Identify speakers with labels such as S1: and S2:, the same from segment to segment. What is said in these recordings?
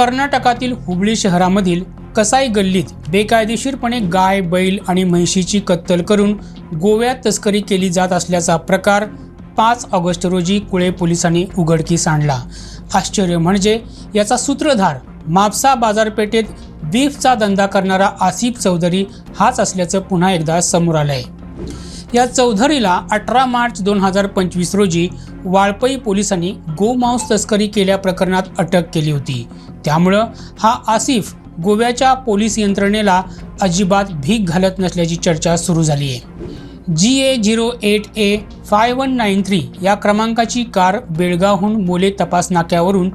S1: कर्नाटकातील हुबळी शहरामधील कसाई गल्लीत बेकायदेशीरपणे गाय बैल आणि म्हैशीची कत्तल करून गोव्यात तस्करी केली जात असल्याचा प्रकार पाच ऑगस्ट रोजी कुळे पोलिसांनी उघडकीस आणला. आश्चर्य म्हणजे याचा सूत्रधार मापसा बाजारपेठेत बीफचा धंदा करणारा आसिफ चौधरी हाच असल्याचं पुन्हा एकदा समोर आलंय. या चौधरीला अठरा मार्च दोन हजार पंचवीस रोजी वाळपई पोलिसांनी गोमांस तस्करी केल्या प्रकरणात अटक केली होती. त्यामुळं हा आसिफ गोव्याच्या पोलीस यंत्रणेला अजिबात भीक घालत नसल्याची चर्चा सुरू झाली आहे. G A zero eight A five one nine three या क्रमांकाची कार बेळगावहून मोले तपास नाक्यावरून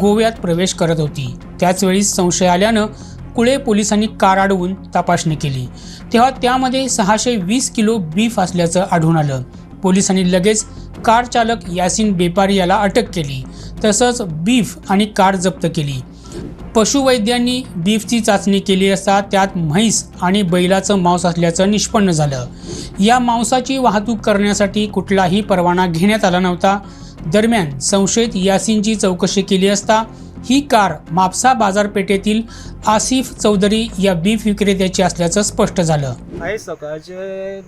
S1: गोव्यात प्रवेश करत होती. त्याचवेळी संशय आल्यानं कुळे पोलिसांनी कार अडवून तपासणी केली. तेव्हा त्यामध्ये सहाशे वीस किलो बीफ असल्याचं आढळून आलं. पोलिसांनी लगेच कार चालक यासिन बेपारी याला अटक केली. तसंच बीफ आणि कार जप्त केली. पशुवैद्यांनी बीफची चाचणी केली असता त्यात म्हैस आणि बैलाचं मांस असल्याचं निष्पन्न झालं. या मांसाची वाहतूक करण्यासाठी कुठलाही परवाना घेण्यात आला नव्हता. दरम्यान संशयित यासिनची चौकशी केली असता ही कार मापसा बाजारपेठेतील आसिफ चौधरी या बीफ विक्रेत्याची असल्याचं स्पष्ट झालं.
S2: आयज सकाळचे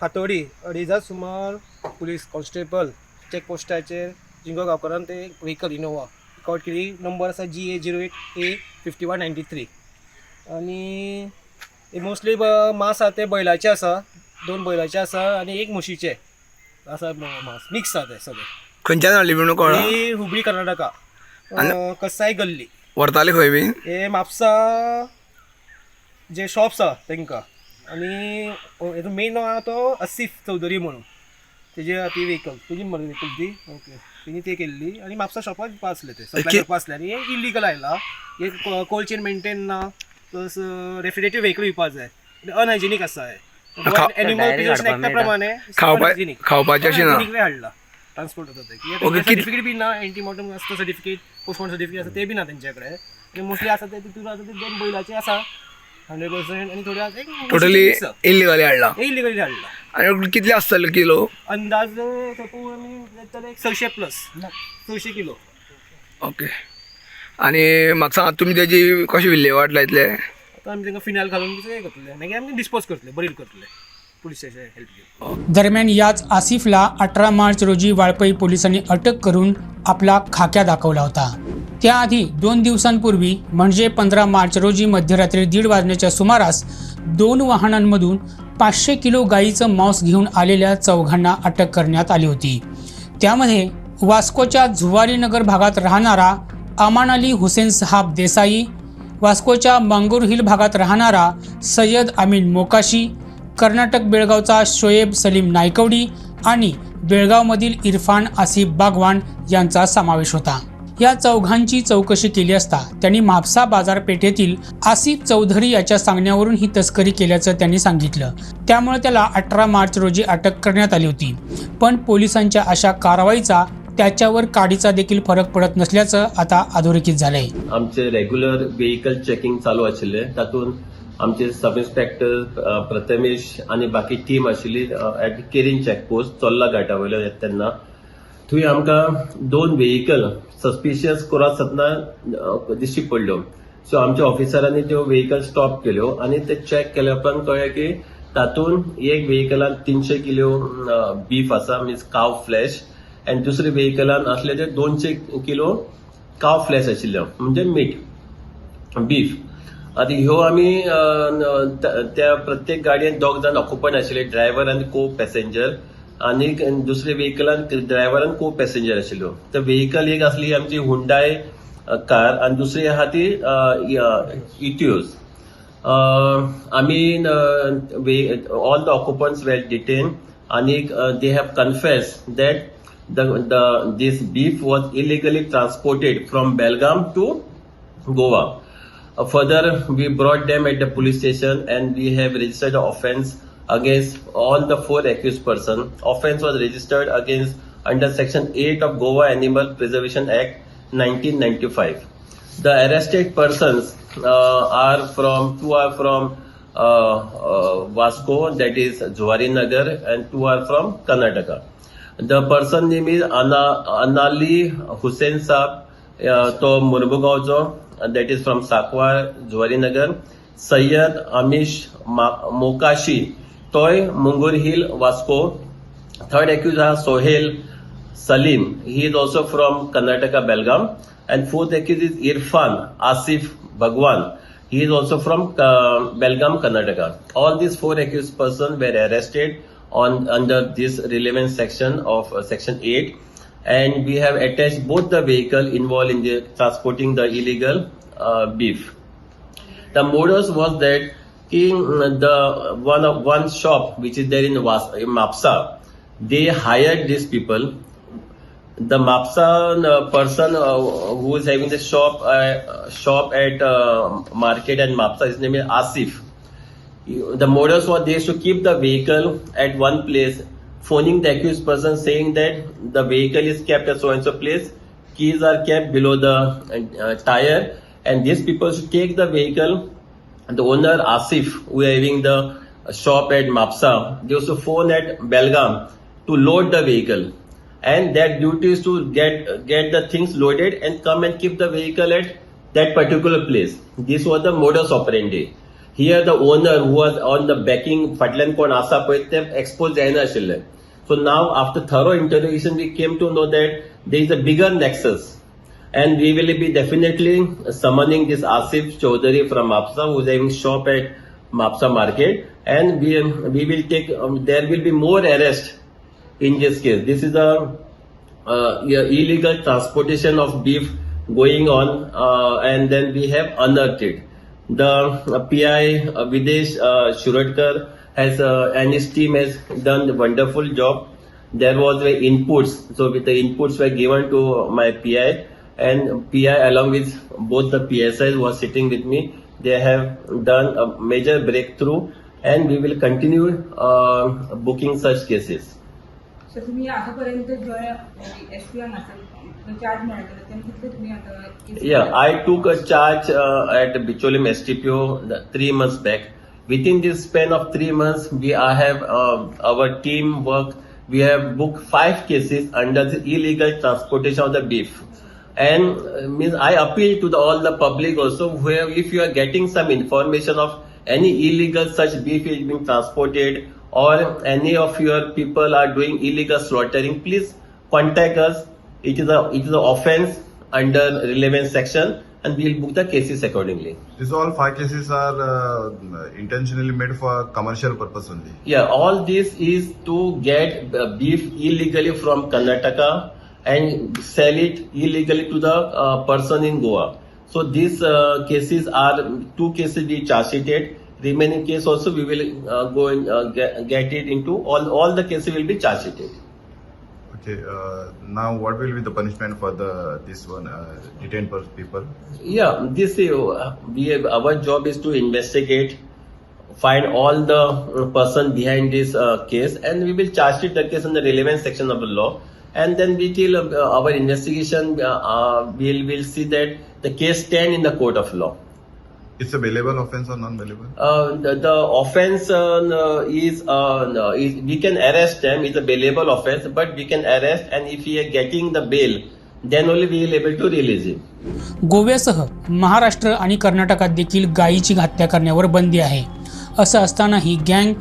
S2: फातोडी अडेजा सुमार पुलीस कॉन्स्टेबल चॅकपोस्टाचेर जिंगो गांवकारान ते व्हेकल इनोवा रिकॉर्ड केली. नंबर आसा G A zero eight A fifty one ninety three आनी मोस्टली मांस आसा ते बैलाचे आसा दोन बैलाचे आसा आनी एक म्हशीचे. आसा मांस. मिक्स आसा ते सगळे.
S3: खंयच्यान हाडली म्हणून कळना
S2: ही हुबळी कर्नाटका. कसाय गल्ली.
S3: व्हरताले खंय बीन
S2: हे म्हापसा जे शॉप्स आहा तांकां आनी हेजो मेन नांव आहा तो असिफ चौधरी म्हणून. तेजे ती व्हेकल तुजी मरे व्हेकल ती. ओके तेणी ते केल्ली. आनी म्हापसा शॉपाक दिवपा आसले ते. सप्लाय
S3: कि-
S2: करपा आसले आनी हे इलिगल आयला हे कोल्ड चेन मेंटेन ना. प्लस रेफ्रिजरेटर व्हेकल विकपा जाय अनहायजिनीक आसा
S3: खा-
S2: एनिमल प्रिजर्वेशन एक्टा प्रमाणे
S3: खावपा खावपाचें अशें ना.
S2: हाडला. ट्रान्सपोर्ट होता
S3: ओके,
S2: ते सर्टिफिकेट बी ना एंटीमॉटम आसता सर्टिफिकेट पोस्टमॉर्टम सर्टिफिकेट आसा ते बी ना तेंच्याकडे आनी मोस्टली आसा ते तितून आसा ते दोन बैलाचे आसा हंड्रेड पर्सेंट आनी थोडे आसा
S3: टोटली इल्लिगली हाडला.
S2: इलिगली हाडला.
S3: आनी कितले आसतले किलो?
S2: अंदाज आमी जातले एक सयशे प्लस सयशे किलो.
S3: ओके. आनी म्हाका सांग तुमी तेजी कशी विल्हेवाट लायतले
S2: आतां आमी तांकां फिनायल घालून कितें करतले मागीर आमी डिस्पोज करतले बरील करतले
S1: दरम्यान याच आसिफला अठरा मार्च रोजी वाळपई पोलिसांनी अटक करून आपला खाक्या दाखवला होता. त्याआधी दोन दिवसांपूर्वी म्हणजे पंधरा मार्च रोजी मध्यरात्री दीड वाजण्याच्या सुमारास दोन वाहनांमधून पाचशे किलो गाईचं मांस घेऊन आलेल्या चौघांना अटक करण्यात आली होती. त्यामध्ये वास्कोच्या झुवारीनगर भागात राहणारा अमान अली हुसेन साहाब देसाई वास्कोच्या मांगूर हिल भागात राहणारा सय्यद अमीन मोकाशी कर्नाटक बेळगावचा शोएब सलीम नायकवडी आणि बेळगावमधील इरफान आसिफ बागवान यांचा समावेश होता. या चौघांची चौकशी केली असता त्यांनी म्हापसा बाजारपेठेतील आसिफ चौधरी याच्या सांगण्यावरून ही तस्करी केल्याचं त्यांनी सांगितलं. त्यामुळे त्याला अठरा मार्च रोजी अटक करण्यात आली होती. पण पोलिसांच्या अशा कारवाईचा त्याच्यावर काडीचा देखील फरक पडत नसल्याचं आता अधोरेखित झालंय.
S4: आमचे रेग्युलर व्हेकल चेकिंग चालू आशिल्ले त्यातून आमचे सब इन्स्पेक्टर प्रथमेश आणि बाकी टीम आशिल्ली ॲट केरीन चेकपोस्ट चोल्ला घाटा वयलो त्यांना. तेन्ना थंय आमकां दोन वेहिकल सस्पिशियस करून सतना दिश्टी पडल्यो. सो आमच्या ऑफिसरांनी त्यो वेहिकल स्टॉप केल्यो आनी ते चॅक केल्या उपरांत कळ्ळें की तातूंत एक वेहिकलान तीनशे किलो बीफ आसा मिन्स काव फ्लॅश आनी दुसऱ्या वेहिकलान आसले ते दोनशे किलो काव फ्लॅश आशिल्लो म्हणजे मीठ बीफ आतां ह्यो आमी त्या प्रत्येक गाडयेन दोग जाण ऑक्युपंट आशिल्ले ड्रायव्हर आनी को पॅसेंजर आनी दुसऱ्या व्हेकलान ड्रायव्हर आनी को पॅसेंजर आशिल्लो तर व्हेकल एक आसली आमची हुंडाय अ, कार आनी दुसरी आहा ती इटिओज आमी all the occupants were detain आनी they have confess that the, the this beef was illegally transported from Belgaum to Goa. Uh, further, we brought them at the police station and we have registered an offense against all the four accused persons. Offence was registered against under Section 8 of Goa Animal Preservation Act 1995. The arrested persons uh, are from two are from uh, uh, Vasco, that is Jwarinagar, and two are from Karnataka. The person name is Anna, Anali Hussein Saab, uh, to that is from Sakwar, Jwarinagar. Sayyad Amish Mokashi, Toy, Mungur Hill, Vasco. Third accused is Sohail Salim. He is also from Karnataka, Belgaum. And fourth accused is Irfan Asif Bhagwan. He is also from uh, Belgaum, Karnataka. All these four accused persons were arrested on under this relevant section of uh, Section 8. And we have attached both the vehicle involved in the transporting the illegal uh, beef. The modus was that in the one of one shop which is there in, Was, in Mapsa, they hired these people. The Mapsa uh, person uh, who is having the shop uh, shop at market and Mapsa, his name is Asif. The modus was they to keep the vehicle at one place, phoning the accused person saying that the vehicle is kept at so and so place, keys are kept below the uh, tire, and these people should take the vehicle. And the owner Asif, who is having the shop at Mapsa, gives a phone at Belgaum to load the vehicle. And their duty is to get get the things loaded and come and keep the vehicle at that particular place. This was the modus operandi. Here the owner who was on the backing Fatlan Kon Asa Poetem exposed Aina Shillen. So now after thorough interrogation we came to know that there is a bigger nexus and we will be definitely summoning this Asif Chaudhary from Mapsa who is having shop at Mapsa market. And we, we will take um, there will be more arrest in this case. This is a uh, illegal transportation of beef going on uh, and then we have unearthed. It the uh, PI uh, Videsh uh, has uh, and his team has done a wonderful job. There was the inputs. So with the inputs were given to my pi and pi along with both the psis who are sitting with me they have done a major breakthrough and we will continue uh, booking such cases
S5: तर तुम्ही आतापर्यंत जो S P N असेल charge मिळालेला त्यांनी किती तुम्ही आता केस-
S4: Yeah, I took a charge uh, at Bicholim STPO the, three months back. Within this span of three months, we I have uh, our team work. We have booked five cases under the illegal transportation of the beef. And uh, means I appeal to the, all the public also where if you are getting some information of any illegal such beef is being transported or any of your people are doing illegal slaughtering, please contact us. It is a it is an offense under relevant section and we will book the cases accordingly.
S6: These all five cases are uh, intentionally made for commercial purpose only.
S4: Yeah, all this is to get the beef illegally from Karnataka and sell it illegally to the uh, person in Goa. So these uh, cases are two cases we charge sheeted. Remaining case also we will uh, go and uh, get, get it into all all the cases will be charge sheeted.
S6: Okay. Uh, now, what will be the punishment for the this one uh, detained people?
S4: Yeah, this uh, we have, our job is to investigate, find all the person behind this uh, case, and we will charge it the case in the relevant section of the law. And then we till uh, our investigation, uh, uh, we'll will see that the case stand in the court of law.
S6: It's a bailable offense or non-bailable?
S4: Uh, the, the offense uh, no, is, uh, no, is we can arrest them. It's a bailable offense, but we can arrest, and if we are getting the bail, then only we will able to release him.
S1: गोव्यासह महाराष्ट्र आणि कर्नाटकात देखील गायीची हत्या करण्यावर बंदी आहे असं असतानाही गँग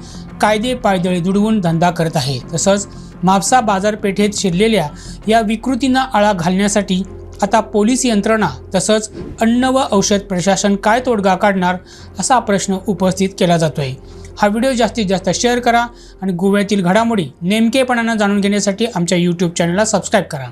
S1: कायदे पायदळी दुडवून धंदा करत आहे तसंच म्हापसा बाजारपेठेत शिरलेल्या या विकृतींना आळा घालण्यासाठी आता पोलीस यंत्रणा तसंच अन्न व औषध प्रशासन काय तोडगा काढणार असा प्रश्न उपस्थित केला जातोय. हा व्हिडिओ जास्तीत जास्त शेअर करा आणि गोव्यातील घडामोडी नेमकेपणानं जाणून घेण्यासाठी आमच्या यूट्यूब चॅनलला सबस्क्राईब करा.